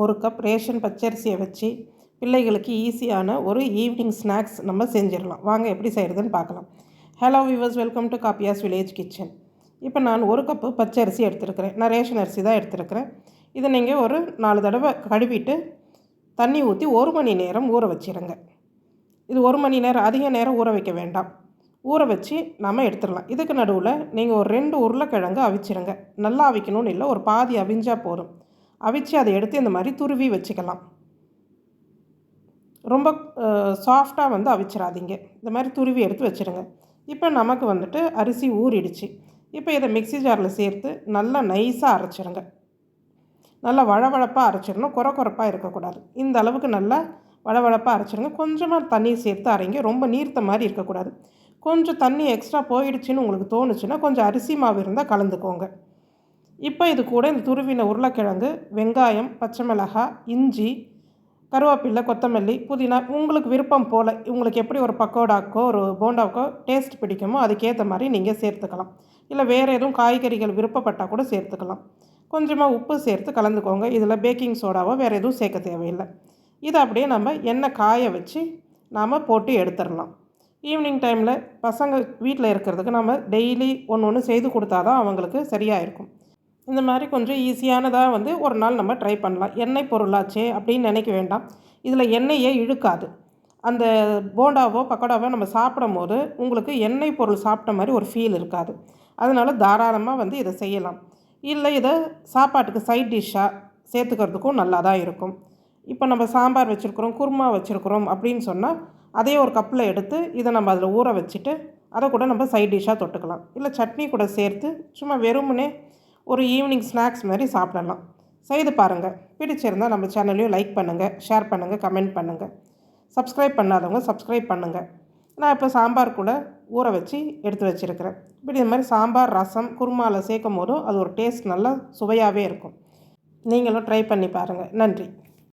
ஒரு cup ration பச்சரிசியை வச்சு பிள்ளைகளுக்கு ஈஸியான ஒரு ஈவினிங் ஸ்நாக்ஸ் நம்ம செஞ்சிடலாம். வாங்க எப்படி செய்கிறதுன்னு பார்க்கலாம். ஹலோ வியூவர்ஸ் வெல்கம் டு காப்பியாஸ் வில்லேஜ் கிச்சன் இப்போ நான் ஒரு கப்பு பச்சரிசி எடுத்துருக்கிறேன். நான் ரேஷன் அரிசி தான் எடுத்துருக்கிறேன். இதை நீங்கள் ஒரு நாலு தடவை கழுவிட்டு தண்ணி ஊற்றி ஒரு மணி நேரம் ஊற வச்சிருங்க. இது ஒரு மணி நேரம் அதிக நேரம் ஊற வைக்க வேண்டாம். ஊற வச்சு நம்ம எடுத்துடலாம். இதுக்கு நடுவில் நீங்கள் ஒரு ரெண்டு உருளைக்கிழங்கு அவிச்சிருங்க. நல்லா அவிக்கணும்னு இல்லை ஒரு பாதி அவிஞ்சால் போதும். அவிச்சு அதை எடுத்து இந்த மாதிரி துருவி வச்சுக்கலாம். ரொம்ப சாஃப்டாக வந்து அவிச்சிடாதீங்க இந்த மாதிரி துருவி எடுத்து வச்சுருங்க. இப்போ நமக்கு வந்துட்டு அரிசி ஊறிடுச்சு. இப்போ இதை மிக்சி ஜாரில் சேர்த்து நல்லா நைஸாக அரைச்சிருங்க. நல்லா வழவழப்பாக அரைச்சிடணும். குறை குறைப்பாக இருக்கக்கூடாது. இந்த அளவுக்கு நல்லா வழவழப்பாக அரைச்சிருங்க. கொஞ்சமாக தண்ணி சேர்த்து அரைங்க. ரொம்ப நீர்த்த மாதிரி இருக்கக்கூடாது. கொஞ்சம் தண்ணி எக்ஸ்ட்ரா போயிடுச்சுன்னு உங்களுக்கு தோணுச்சுன்னா கொஞ்சம் அரிசி மாவு இருந்தால் கலந்துக்கோங்க. இப்போ இது கூட இந்த துருவின உருளைக்கிழங்கு வெங்காயம் பச்சை மிளகாய் இஞ்சி கருவேப்பில்லை கொத்தமல்லி புதினா உங்களுக்கு விருப்பம் போல் உங்களுக்கு எப்படி ஒரு பக்கோடாக்கோ ஒரு போண்டாவுக்கோ டேஸ்ட் பிடிக்குமோ அதுக்கேற்ற மாதிரி நீங்கள் சேர்த்துக்கலாம். இல்லை வேறு எதுவும் காய்கறிகள் விருப்பப்பட்டால் கூட சேர்த்துக்கலாம். கொஞ்சமாக உப்பு சேர்த்து கலந்துக்கோங்க. இதில் பேக்கிங் சோடாவோ வேறு எதுவும் சேர்க்க தேவையில்லை. இதை அப்படியே நம்ம எண்ணெய் காய வச்சு நாம் போட்டு எடுத்துடலாம். ஈவினிங் டைமில் பசங்க வீட்டில் இருக்கிறதுக்கு நம்ம டெய்லி ஒன்று ஒன்று செய்து கொடுத்தா தான் அவங்களுக்கு சரியாக இருக்கும். இந்த மாதிரி கொஞ்சம் ஈஸியானதாக வந்து ஒரு நாள் நம்ம ட்ரை பண்ணலாம். எண்ணெய் பொருளாச்சே அப்படின்னு நினைக்க வேண்டாம். இதில் எண்ணெயே இழுக்காது. அந்த போண்டாவோ பக்கோடாவோ நம்ம சாப்பிடும் போது உங்களுக்கு எண்ணெய் பொருள் சாப்பிட்ட மாதிரி ஒரு ஃபீல் இருக்காது. அதனால் தாராளமாக வந்து இதை செய்யலாம். இல்லை இதை சாப்பாட்டுக்கு சைட் டிஷ்ஷாக சேர்த்துக்கிறதுக்கும் நல்லா தான் இருக்கும். இப்போ நம்ம சாம்பார் வச்சுருக்குறோம் குருமா வச்சுருக்குறோம் அப்படின்னு சொன்னால் அதே ஒரு கப்பில் எடுத்து இதை நம்ம அதில் ஊற வச்சுட்டு அதை கூட நம்ம சைட் டிஷ்ஷாக தொட்டுக்கலாம். இல்லை சட்னி கூட சேர்த்து சும்மா வெறுமனே ஒரு ஈவினிங் ஸ்நாக்ஸ் மாதிரி சாப்பிடலாம். செய்து பாருங்கள் பிடிச்சிருந்தால் நம்ம சேனலையும் லைக் பண்ணுங்கள் ஷேர் பண்ணுங்கள் கமெண்ட் பண்ணுங்கள் சப்ஸ்கிரைப் பண்ணாதவங்க சப்ஸ்கிரைப் பண்ணுங்கள் நான் இப்போ சாம்பார் கூட ஊற வச்சு எடுத்து வச்சுருக்கிறேன். இப்படி இது மாதிரி சாம்பார் ரசம் குருமாவில் சேர்க்கும் போதும் அது ஒரு டேஸ்ட் நல்லா சுவையாகவே இருக்கும். நீங்களும் ட்ரை பண்ணி பாருங்கள் நன்றி.